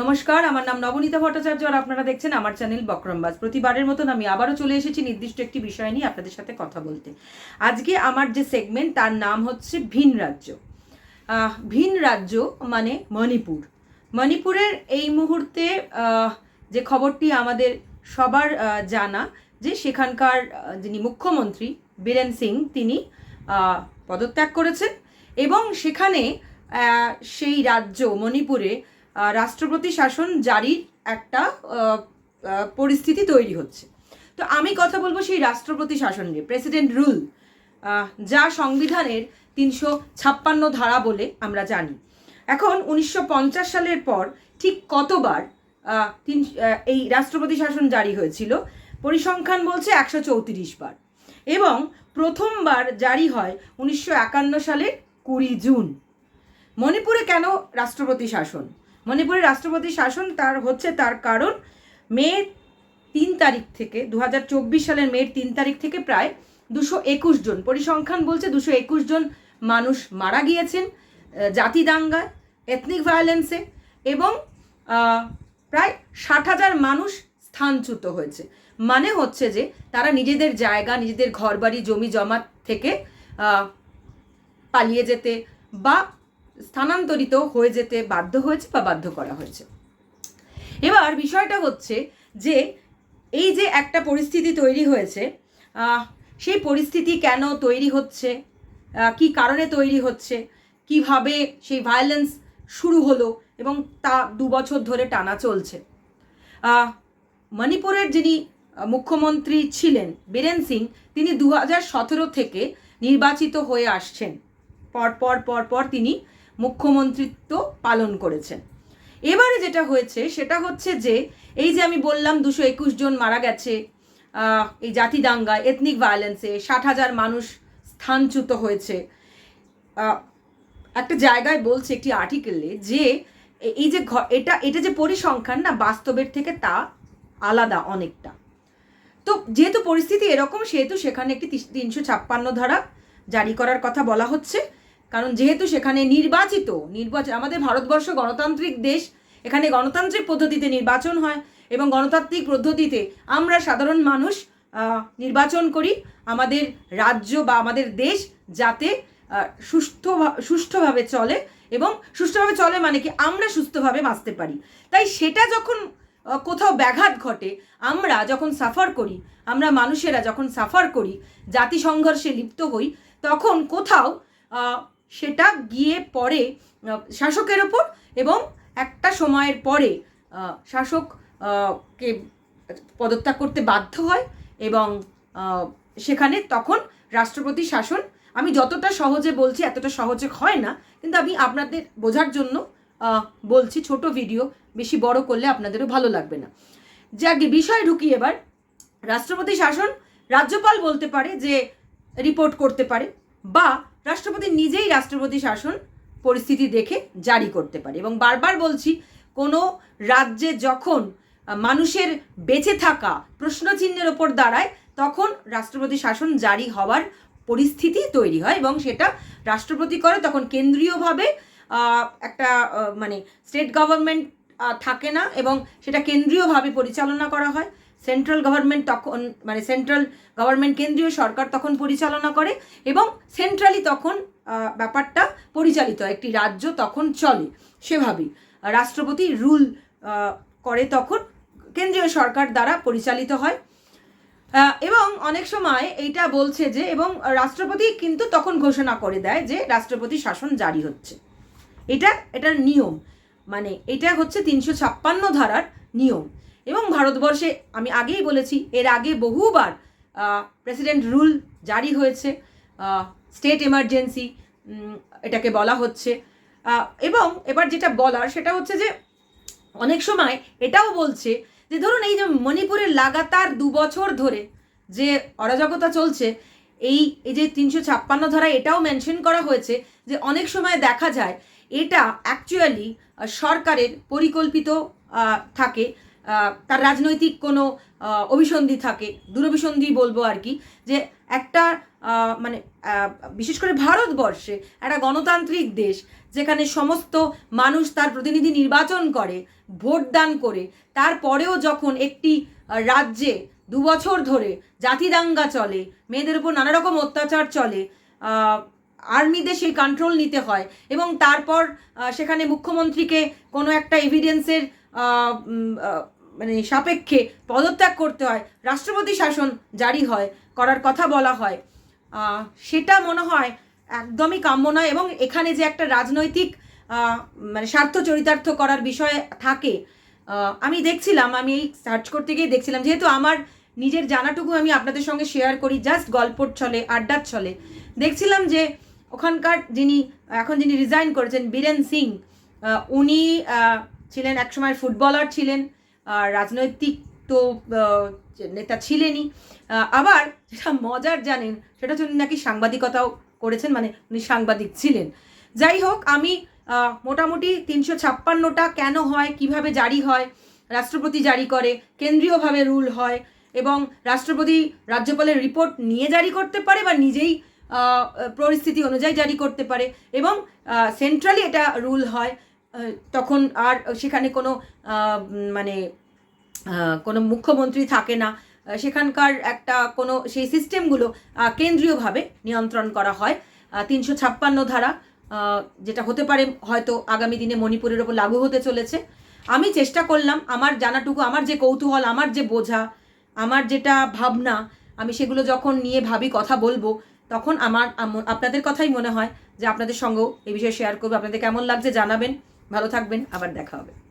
নমস্কার, আমার নাম নবনীতা ভট্টাচার্য আর আপনারা দেখছেন আমার চ্যানেল বক্রমবাজ। প্রতিবারের মতন আমি আবারও চলে এসেছি নির্দিষ্ট একটি বিষয় নিয়ে আপনাদের সাথে কথা বলতে। আজকে আমার যে সেগমেন্ট তার নাম হচ্ছে ভিন রাজ্য। ভিন রাজ্য মানে মণিপুর। মণিপুরের এই মুহূর্তে যে খবরটি আমাদের সবার জানা, যে সেখানকার যিনি মুখ্যমন্ত্রী, বীরেন সিং, তিনি পদত্যাগ করেছেন এবং সেখানে সেই রাজ্য মণিপুরে রাষ্ট্রপতি শাসন জারির একটা পরিস্থিতি তৈরি হচ্ছে। তো আমি কথা বলব সেই রাষ্ট্রপতি শাসন নিয়ে প্রেসিডেন্ট রুল যা সংবিধানের তিনশো ছাপ্পান্ন ধারা বলে আমরা জানি। এখন উনিশশো পঞ্চাশ সালের পর ঠিক কতবার তিন এই রাষ্ট্রপতি শাসন জারি হয়েছিল? পরিসংখ্যান বলছে একশো চৌত্রিশ বার। এবং প্রথমবার জারি হয় উনিশশো একান্ন সালের কুড়ি জুন। মণিপুরে কেন রাষ্ট্রপতি শাসন? মণিপুরে রাষ্ট্রপতি শাসন তার হচ্ছে তার কারণ। মে তিন তারিখ থেকে দু হাজার চব্বিশ সালের মের তিন তারিখ থেকে প্রায় দুশো একুশ জন, পরিসংখ্যান বলছে দুশো একুশ জন মানুষ মারা গিয়েছেন জাতি দাঙ্গায় এথনিক ভায়োলেন্সে এবং প্রায় ষাট হাজার মানুষ স্থানচ্যুত হয়েছে। মানে হচ্ছে যে তারা নিজেদের জায়গা, নিজেদের ঘরবাড়ি জমি জমা থেকে পালিয়ে যেতে বা স্থানান্তরিত হয়ে যেতে বাধ্য হয়েছে বা বাধ্য করা হয়েছে। এবার বিষয়টা হচ্ছে যে, এই যে একটা পরিস্থিতি তৈরি হয়েছে সেই পরিস্থিতি কেন তৈরি হচ্ছে কি কারণে তৈরি হচ্ছে, কীভাবে সেই ভায়োলেন্স শুরু হলো এবং তা দু বছর ধরে টানা চলছে। মণিপুরের যিনি মুখ্যমন্ত্রী ছিলেন, বীরেন সিং, তিনি দু সতেরো থেকে নির্বাচিত হয়ে আসছেন। পর পর পর পর তিনি মুখ্যমন্ত্রিত্ব পালন করেছেন। এবারে যেটা হয়েছে, সেটা হচ্ছে যে, এই যে আমি বললাম দুশো একুশ জন মারা গেছে এই জাতি দাঙ্গায় এথনিক ভায়োলেন্সে ষাট হাজার মানুষ স্থানচ্যুত হয়েছে। একটা জায়গায় বলছে একটি আর্টিকেলে যে এই যে এটা এটা যে পরিসংখ্যান না, বাস্তবের থেকে তা আলাদা অনেকটা। তো যেহেতু পরিস্থিতি এরকম, সেহেতু সেখানে একটি তিনশো ছাপ্পান্ন ধারা জারি করার কথা বলা হচ্ছে। কারণ যেহেতু সেখানে নির্বাচিত, নির্বাচন, আমাদের ভারতবর্ষ গণতান্ত্রিক দেশ, এখানে গণতান্ত্রিক পদ্ধতিতে নির্বাচন হয় এবং গণতান্ত্রিক পদ্ধতিতে আমরা সাধারণ মানুষ নির্বাচন করি। আমাদের রাজ্য বা আমাদের দেশ যাতে সুস্থ সুষ্ঠুভাবে চলে এবং সুষ্ঠুভাবে চলে মানে কি আমরা সুস্থভাবে বাঁচতে পারি। তাই সেটা যখন কোথাও ব্যাঘাত ঘটে, আমরা যখন সাফার করি, আমরা মানুষেরা যখন সাফার করি জাতি সংঘর্ষে লিপ্ত হই, তখন কোথাও সেটা গিয়ে পরে শাসকের ওপর এবং একটা সময়ের পরে শাসক কে পদত্যাগ করতে বাধ্য হয় এবং সেখানে তখন রাষ্ট্রপতি শাসন। আমি যতটা সহজে বলছি, এতটা সহজে হয় না, কিন্তু আমি আপনাদের বোঝার জন্য বলছি, ছোট ভিডিও, বেশি বড় করলে আপনাদেরও ভালো লাগবে না। যাকে বিষয় ঢুকি এবার। রাষ্ট্রপতি শাসন, রাজ্যপাল বলতে পারে যে রিপোর্ট করতে পারে, বা রাষ্ট্রপতি নিজেই রাষ্ট্রপতি শাসন পরিস্থিতি দেখে জারি করতে পারে এবং বারবার বলছি, কোনো রাজ্যে যখন মানুষের বেঁচে থাকা প্রশ্নচিহ্নের ওপর দাঁড়ায়, তখন রাষ্ট্রপতি শাসন জারি হওয়ার পরিস্থিতি তৈরি হয় এবং সেটা রাষ্ট্রপতি করে তখন কেন্দ্রীয়ভাবে একটা মানে স্টেট গভর্নমেন্ট থাকে না এবং সেটা কেন্দ্রীয়ভাবে পরিচালনা করা হয়। সেন্ট্রাল গভর্নমেন্ট তখন মানে সেন্ট্রাল গভর্নমেন্ট কেন্দ্রীয় সরকার তখন পরিচালনা করে এবং সেন্ট্রালি তখন ব্যাপারটা পরিচালিত, একটি রাজ্য তখন চলে সেভাবেই রাষ্ট্রপতি রুল করে তখন কেন্দ্রীয় সরকার দ্বারা পরিচালিত হয়। এবং অনেক সময় এইটা বলছে যে, এবং রাষ্ট্রপতি কিন্তু তখন ঘোষণা করে দেয় যে, রাষ্ট্রপতি শাসন জারি হচ্ছে। এটা, এটার নিয়ম। মানে এটা হচ্ছে তিনশো ছাপ্পান্ন ধারার নিয়ম। এবং ভারতবর্ষে, আমি আগেই বলেছি, এর আগে বহুবার প্রেসিডেন্ট রুল জারি হয়েছে স্টেট এমার্জেন্সি এটাকে বলা হচ্ছে। এবং এবার যেটা বলার, সেটা হচ্ছে যে, অনেক সময় এটাও বলছে যে, ধরুন এই যে মণিপুরে লাগাতার দু বছর ধরে যে অরাজকতা চলছে, এই এই যে তিনশো ছাপ্পান্ন ধারায় এটাও মেনশন করা হয়েছে যে, অনেক সময় দেখা যায়, এটা অ্যাকচুয়ালি সরকারের পরিকল্পিত থাকে। তার রাজনৈতিক কোনো অভিসন্ধি থাকে, দূরভিসন্ধি বলব আর কি, যে একটা মানে বিশেষ করে ভারতবর্ষে একটা গণতান্ত্রিক দেশ যেখানে সমস্ত মানুষ তার প্রতিনিধি নির্বাচন করে, ভোট দান করে, তারপরেও যখন একটি রাজ্যে দু বছর ধরে জাতি দাঙ্গা চলে, মেয়েদের উপর নানা রকম অত্যাচার চলে আর্মিদের সেই কন্ট্রোল নিতে হয় এবং তারপর সেখানে মুখ্যমন্ত্রীকে কোনো একটা এভিডেন্সের মানে সাপেক্ষে পদত্যাগ করতে হয়, রাষ্ট্রপতি শাসন জারি হয়, করার কথা বলা হয়। সেটা মনে হয় একদমই কাম্য নয় এবং এখানে যে একটা রাজনৈতিক মানে স্বার্থ চরিতার্থ করার বিষয় থাকে আমি দেখছিলাম, আমি এই সার্চ করতে গিয়ে দেখছিলাম, যেহেতু আমার নিজের জানাটুকু আমি আপনাদের সঙ্গে শেয়ার করি জাস্ট গল্পর ছলে, আড্ডার ছলে। দেখছিলাম যে ওখানকার যিনি, এখন যিনি রিজাইন করেছেন, বীরেন সিং উনি ছিলেন একসময় ফুটবলার ছিলেন। রাজনৈতিক তো নেতা ছিলেনই। আবার যেটা মজার জানেন, সেটা হচ্ছে নাকি সাংবাদিকতাও করেছেন মানে উনি সাংবাদিক ছিলেন। যাই হোক, আমি মোটামুটি তিনশো ছাপ্পান্নটা কেন হয়, কীভাবে জারি হয়, রাষ্ট্রপতি জারি করে, কেন্দ্রীয়ভাবে রুল হয়, এবং রাষ্ট্রপতি রাজ্যপালের রিপোর্ট নিয়ে জারি করতে পারে বা নিজেই পরিস্থিতি অনুযায়ী জারি করতে পারে, এবং সেন্ট্রালি এটা রুল হয় তখন আর সেখানে কোনো মানে কোনো মুখ্যমন্ত্রী থাকে না। সেখানকার একটা কোনো, সেই সিস্টেমগুলো কেন্দ্রীয়ভাবে নিয়ন্ত্রণ করা হয়। তিনশো ছাপ্পান্ন ধারা যেটা হতে পারে হয়তো আগামী দিনে মণিপুরের ওপর লাগু হতে চলেছে। আমি চেষ্টা করলাম, আমার জানাটুকু, আমার যে কৌতূহল, আমার যে বোঝা, আমার যেটা ভাবনা, আমি সেগুলো যখন নিয়ে ভাবি, কথা বলব, তখন আমার আপনাদের কথাই মনে হয় যে আপনাদের সঙ্গেও এই বিষয়ে শেয়ার করব। আপনাদের কেমন লাগছে জানাবেন। ভালো থাকবেন আবার দেখা হবে।